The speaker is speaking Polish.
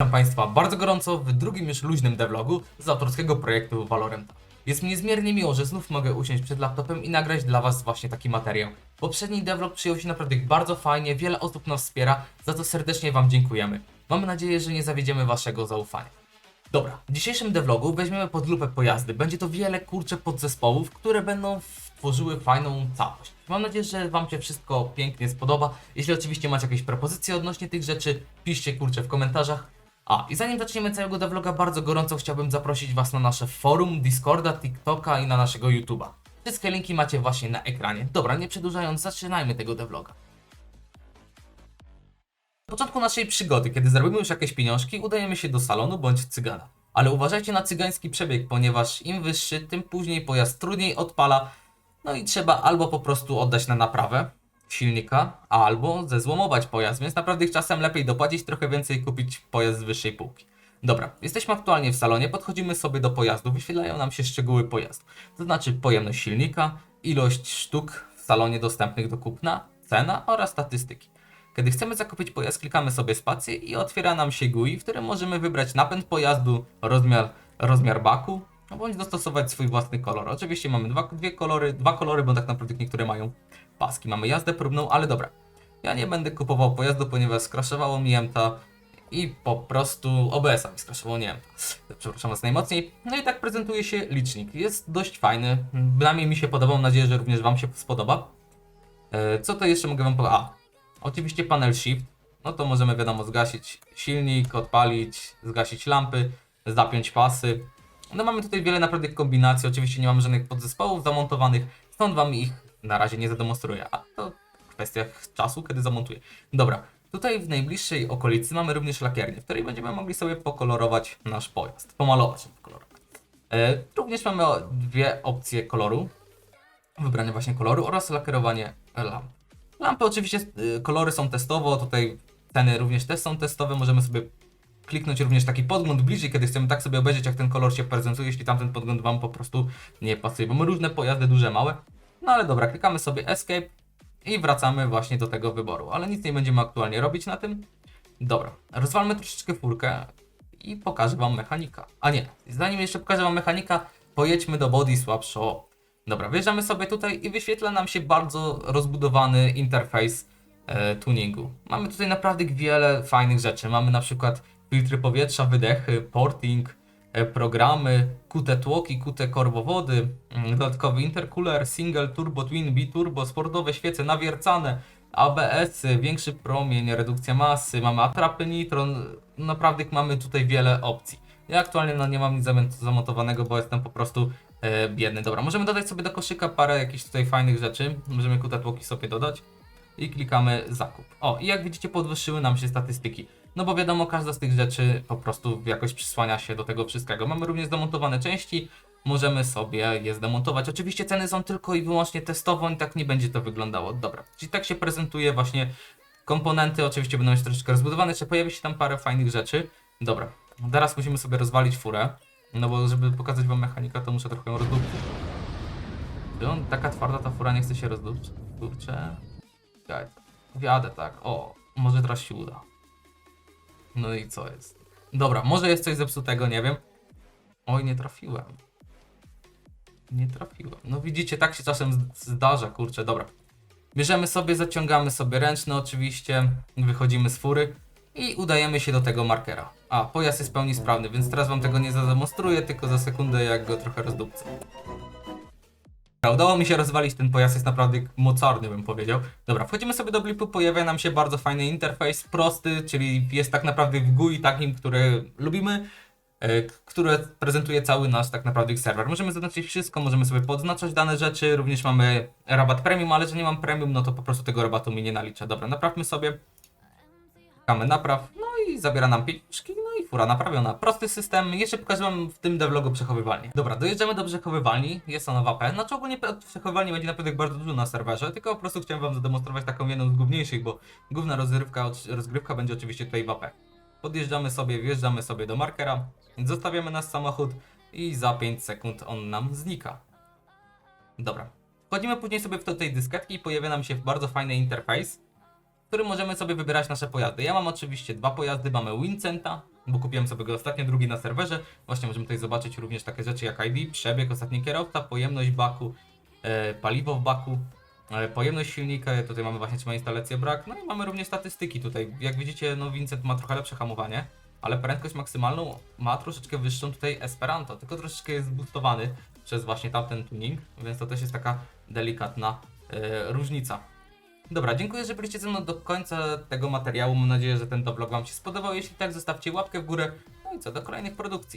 Witam Państwa bardzo gorąco w drugim już luźnym devlogu z autorskiego projektu Valorant. Jest mi niezmiernie miło, że znów mogę usiąść przed laptopem i nagrać dla Was właśnie taki materiał. Poprzedni devlog przyjął się naprawdę bardzo fajnie, wiele osób nas wspiera, za to serdecznie Wam dziękujemy. Mamy nadzieję, że nie zawiedziemy Waszego zaufania. Dobra, w dzisiejszym devlogu weźmiemy pod lupę pojazdy. Będzie to wiele kurcze podzespołów, które będą tworzyły fajną całość. Mam nadzieję, że Wam się wszystko pięknie spodoba. Jeśli oczywiście macie jakieś propozycje odnośnie tych rzeczy, piszcie kurczę w komentarzach. A, i zanim zaczniemy całego devloga, bardzo gorąco chciałbym zaprosić Was na nasze forum, Discorda, TikToka i na naszego YouTube'a. Wszystkie linki macie właśnie na ekranie. Dobra, nie przedłużając, zaczynajmy tego devloga. Na początku naszej przygody, kiedy zarobimy już jakieś pieniążki, udajemy się do salonu bądź cygana. Ale uważajcie na cygański przebieg, ponieważ im wyższy, tym później pojazd trudniej odpala, no i trzeba albo po prostu oddać na naprawę silnika, albo zezłomować pojazd, więc naprawdę czasem lepiej dopłacić trochę więcej i kupić pojazd z wyższej półki. Dobra, jesteśmy aktualnie w salonie, podchodzimy sobie do pojazdu, wyświetlają nam się szczegóły pojazdu. To znaczy pojemność silnika, ilość sztuk w salonie dostępnych do kupna, cena oraz statystyki. Kiedy chcemy zakupić pojazd, klikamy sobie spację i otwiera nam się GUI, w którym możemy wybrać napęd pojazdu, rozmiar, rozmiar baku, no bądź dostosować swój własny kolor. Oczywiście mamy dwa, dwie kolory, dwa kolory, bo tak naprawdę niektóre mają paski. Mamy jazdę próbną, ale dobra. Ja nie będę kupował pojazdu, ponieważ skraszowało mi Jemta i po prostu OBS-a mi skraszowało, nie wiem. Przepraszam Was najmocniej. No i tak prezentuje się licznik. Jest dość fajny. Bynajmniej mi się podobał. Mam nadzieję, że również Wam się spodoba. E, Co to jeszcze mogę Wam powiedzieć? A, oczywiście panel Shift. No to możemy wiadomo zgasić silnik, odpalić, zgasić lampy, zapiąć pasy. No mamy tutaj wiele naprawdę kombinacji. Oczywiście nie mamy żadnych podzespołów zamontowanych, stąd Wam ich na razie nie zademonstruję. A to kwestia czasu, kiedy zamontuję. Dobra, tutaj w najbliższej okolicy mamy również lakiernię, w której będziemy mogli sobie pokolorować nasz pojazd. Pomalować pokolorować. E, również mamy dwie opcje koloru. Wybranie właśnie koloru oraz lakierowanie lamp. Lampy oczywiście, y, kolory są testowo, tutaj ceny również też są testowe, możemy sobie kliknąć również taki podgląd bliżej, kiedy chcemy tak sobie obejrzeć, jak ten kolor się prezentuje, jeśli tamten podgląd Wam po prostu nie pasuje, bo mamy różne pojazdy, duże, małe. No ale dobra, klikamy sobie Escape i wracamy właśnie do tego wyboru, ale nic nie będziemy aktualnie robić na tym. Dobra, rozwalmy troszeczkę furkę i pokażę Wam mechanika. A nie, zanim jeszcze pokażę Wam mechanika, pojedźmy do Body Swap Shop. Dobra, wjeżdżamy sobie tutaj i wyświetla nam się bardzo rozbudowany interfejs e, tuningu. Mamy tutaj naprawdę wiele fajnych rzeczy. Mamy na przykład filtry powietrza, wydechy, porting, e, programy, QT tłoki, QT korbowody, mm, dodatkowy intercooler, single turbo, twin, biturbo, sportowe świece nawiercane, ABS, większy promień, redukcja masy, mamy atrapy nitron, naprawdę mamy tutaj wiele opcji. Ja aktualnie no, nie mam nic zamont- zamontowanego, bo jestem po prostu e, biedny. Dobra, możemy dodać sobie do koszyka parę jakichś tutaj fajnych rzeczy. Możemy QT tłoki sobie dodać i klikamy zakup. O, i jak widzicie podwyższyły nam się statystyki. No bo wiadomo, każda z tych rzeczy po prostu jakoś przysłania się do tego wszystkiego. Mamy również zdemontowane części, możemy sobie je zdemontować. Oczywiście ceny są tylko i wyłącznie testowo i tak nie będzie to wyglądało. Dobra, czyli tak się prezentuje właśnie komponenty, oczywiście będą jeszcze troszeczkę rozbudowane, jeszcze pojawi się tam parę fajnych rzeczy. Dobra, teraz musimy sobie rozwalić furę, no bo żeby pokazać wam mechanika, to muszę trochę ją rozdupczyć. Czy on, taka twarda ta fura nie chce się rozdupczyć? Kurczę. Wjadę tak, o, może teraz się uda. No i co jest? Dobra, może jest coś zepsutego, nie wiem. Oj, nie trafiłem. Nie trafiłem. No widzicie, tak się czasem zdarza, kurczę, dobra. Bierzemy sobie, zaciągamy sobie ręczny oczywiście, wychodzimy z fury i udajemy się do tego markera. A, pojazd jest w pełni sprawny, więc teraz wam tego nie zademonstruję, tylko za sekundę jak go trochę rozdupcę. Udało mi się rozwalić ten pojazd, jest naprawdę mocarny bym powiedział. Dobra, wchodzimy sobie do blipu, pojawia nam się bardzo fajny interfejs, prosty, czyli jest tak naprawdę w GUI takim, który lubimy, e, które prezentuje cały nasz tak naprawdę serwer. Możemy zaznaczyć wszystko, możemy sobie podznaczać dane rzeczy, również mamy rabat premium, ale że nie mam premium, no to po prostu tego rabatu mi nie nalicza. Dobra, naprawmy sobie. Klikamy napraw, no i zabiera nam pieniążki, fura naprawiona. Prosty system, jeszcze pokażę wam w tym devlogu przechowywalnię. Dobra, dojeżdżamy do przechowywalni, jest ona w AP. Znaczy ogólnie przechowywalni będzie naprawdę bardzo dużo na serwerze, tylko po prostu chciałem wam zademonstrować taką jedną z główniejszych, bo główna rozgrywka, rozgrywka będzie oczywiście tutaj w AP. Podjeżdżamy sobie, wjeżdżamy sobie do markera, zostawiamy nasz samochód i za 5 sekund on nam znika. Dobra. Wchodzimy później sobie w do tej dysketki i pojawia nam się bardzo fajny interfejs, w którym możemy sobie wybierać nasze pojazdy. Ja mam oczywiście dwa pojazdy, mamy Wincenta, bo kupiłem sobie go ostatnio, drugi na serwerze. Właśnie możemy tutaj zobaczyć również takie rzeczy jak ID, przebieg, ostatni kierowca, pojemność baku, e, paliwo w baku, e, pojemność silnika, tutaj mamy właśnie trzymanie instalację brak, no i mamy również statystyki tutaj. Jak widzicie, no Vincent ma trochę lepsze hamowanie, ale prędkość maksymalną ma troszeczkę wyższą tutaj Esperanto, tylko troszeczkę jest zboostowany przez właśnie tamten tuning, więc to też jest taka delikatna e, różnica. Dobra, dziękuję, że byliście ze mną do końca tego materiału. Mam nadzieję, że ten vlog Wam się spodobał. Jeśli tak, zostawcie łapkę w górę. No i co, do kolejnych produkcji.